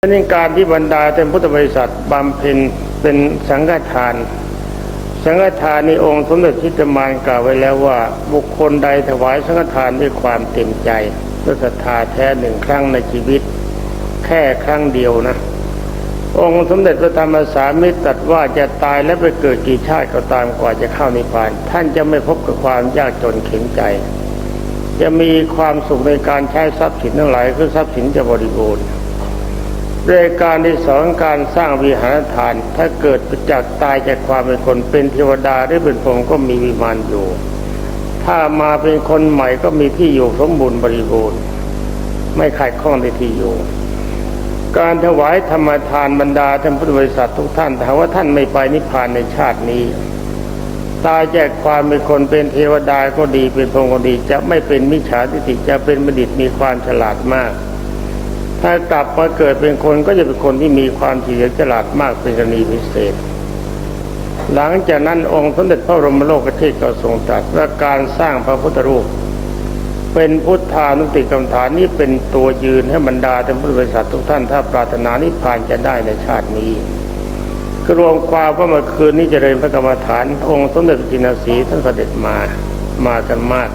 ในการที่บรรดาท่านพุทธบริษัทบำเพ็ญเป็นสังฆทาน สังฆทานในองค์สมเด็จทิตมานกล่าวไว้แล้วว่า บุคคลใดถวายสังฆทานด้วยความเต็มใจด้วยศรัทธาแท้หนึ่งครั้งในชีวิต แค่ครั้งเดียวนะ องค์สมเด็จพระธรรมสามิตรตรัสว่าจะตายและไปเกิดกี่ชาติก็ตามกว่าจะเข้านิพพาน ท่านจะไม่พบกับความยากจนเข็นใจ จะมีความสุขในการใช้ทรัพย์สินทั้งหลายคือทรัพย์สินจะบริบูรณ์ รายการที่สองการสร้างวิหารทาน ถ้าเกิดจากตายจากความเป็นคนเป็นเทวดาหรือเป็นพรมก็มีวิมานอยู่ ถ้ามาเป็นคนใหม่ก็มีที่อยู่สมบูรณ์บริบูรณ์ไม่ขาดข้องในที่อยู่ การถวายธรรมทานบรรดาท่านพุทธบริษัททุกท่านถ้าว่าท่านไม่ไปนิพพานในชาตินี้ ตายจากความเป็นคนเป็นเทวดาก็ดีเป็นพรหมก็ดีจะไม่เป็นมิจฉาทิฏฐิจะเป็นบัณฑิตมีความฉลาดมาก ถ้ากลับมาเกิดเป็นคนก็จะเป็นคนที่มีความเฉลียวฉลาดมากเป็นกรณีพิเศษ หลังจากนั้นองค์สมเด็จพระบรมโลกเทศก็ทรงตรัสว่าการสร้างพระพุทธรูป เป็นพุทธานุติกรรมฐานนี้เป็นตัวยืนให้บรรดาท่านพุทธบริษัททุกท่านถ้าปรารถนานิพพานจะได้ในชาตินี้กรวมความว่าเมื่อคืนนี้เจริญพระกรรมฐานองค์สมเด็จจินสีท่านเสด็จมามากันมาก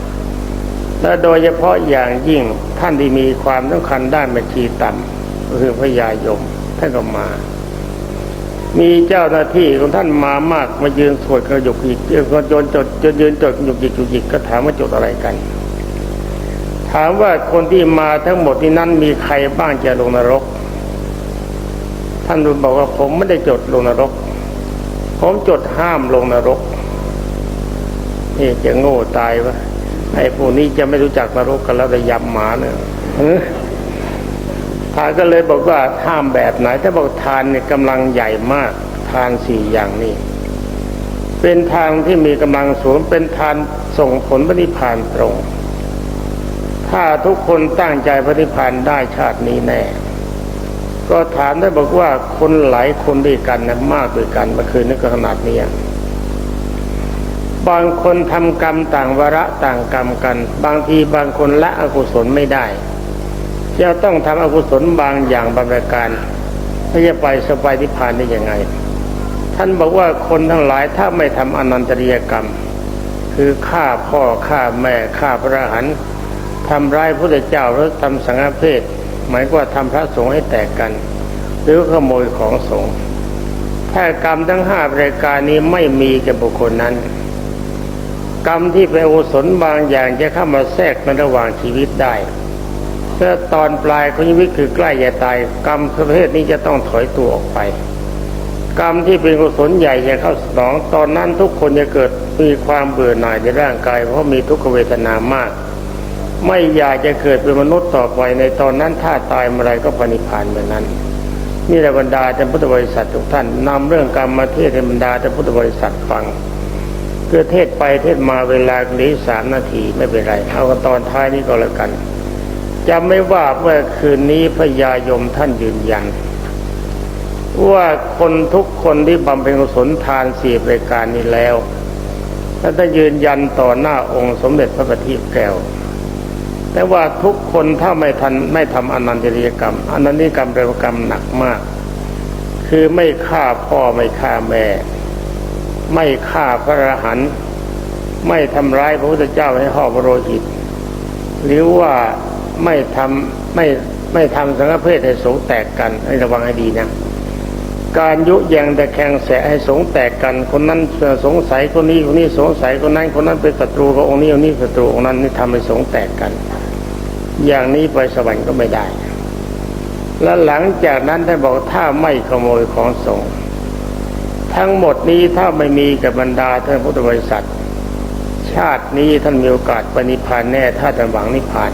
และโดยเฉพาะอย่างยิ่งท่านที่มีความสำคัญด้านบัญชีต่ำก็คือพระยายมท่านก็มา มีเจ้าหน้าที่ของท่านมามากมายืนสวดกระยุกอีกเก็โยนจดจนยืนจดยุกหยิกยุกยิกก็ถามว่าจดอะไรกัน ถามว่าคนที่มาทั้งหมดที่นั้นมีใครบ้างจะลงนรก ท่านบอกว่าผมไม่ได้จดลงนรก ผมจดห้ามลงนรกนี่จะโง่ตายวะ ไอ้พวกนี้จะไม่รู้จักนรกกันแล้วแต่ยำหมาเนี่ยทานก็เลยบอกว่าห้ามแบบไหน ถ้าบอกทานเนี่ยกำลังใหญ่มาก ทานสี่อย่างนี้เป็นทางที่มีกำลังสูงเป็นทานส่งผลปฏิพานตรง ถ้าทุกคนตั้งใจปฏิพานได้ชาตินี้แน่ ก็ถามได้บอกว่าคนหลายคนด้วยกันนะมากด้วยกันเมื่อคืนนี้ก็ขนาดนี้ บางคนทำกรรมต่างวระต่างกรรมกัน บางทีบางคนละอกุศลไม่ได้จะต้องทำอกุศลบางอย่างบางประการถ้าจะไปสบายนิพพานได้ยังไง ท่านบอกว่าคนทั้งหลายถ้าไม่ทำอนันตริยกรรม คือฆ่าพ่อฆ่าแม่ฆ่าพระหันทำร้ายพระเจ้าหรือทำสังฆเพศหมายว่าทำพระสงฆ์ให้แตกกัน หรือขโมยของสงฆ์ถ้ากรรมทั้งห้ารายการนี้ไม่มีแก่บุคคลนั้น กรรมที่เป็นอุศลบางอย่างจะเข้ามาแทรกในระหว่างชีวิตได้เมื่อตอนปลายของชีวิตคือใกล้จะตาย กรรมประเภทนี้จะต้องถอยตัวออกไป กรรมที่เป็นกุศลใหญ่จะเข้าสนอง ตอนนั้นทุกคนจะเกิดมีความเบื่อหน่ายในร่างกาย เพราะมีทุกขเวทนามาก ไม่อยากจะเกิดเป็นมนุษย์ต่อไปในตอนนั้นถ้าตายเมื่อไรก็ปณิพานเหมือนนั้นนี่แหละบรรดาท่านพุทธบริษัททุกท่านนำเรื่องกรรมมาเทศให้บรรดาท่านพุทธบริษัทฟัง คือเทศไปเทศมาเวลานี้สามนาทีไม่เป็นไรเอากันตอนท้ายนี้ก็แล้วกันจำไม่ว่าเมื่อคืนนี้พญายมท่านยืนยัน ว่าคนทุกคนที่บำเพ็ญกุศลทานสี่รายการนี้แล้วท่านยืนยันต่อหน้าองค์สมเด็จพระบัณฑิตแก้วแต่ว่าทุกคนถ้าไม่ทันไม่ทำอนันตริยกรรมอนันตริยกรรมเป็นกรรมหนักมาก คือไม่ฆ่าพ่อไม่ฆ่าแม่ ไม่ฆ่าพระอรหันต์ไม่ทำร้ายพระพุทธเจ้าให้ห่อพระโลหิต หรือว่าไม่ทำไม่ไม่ทำสังฆเพศให้สงแตกกันให้ระวังให้ดีนะการยุยงแต่แข่งแสให้สงแตกกัน คนนั้นสงสัยคนนี้คนนี้สงสัยคนนั้นคนนั้นเป็นศัตรูกับองค์นี้องค์นี้ศัตรูองค์นั้นนี่ทำให้สงแตกกัน อย่างนี้ไปสวรรค์ก็ไม่ได้ และหลังจากนั้นท่านบอกถ้าไม่ขโมยของสงฆ์ ทั้งหมดนี้ถ้าไม่มีกับบรรดาท่านพุทธบริษัท ชาตินี้ท่านมีโอกาสปณิพานแน่ถ้าท่านหวังนิพพาน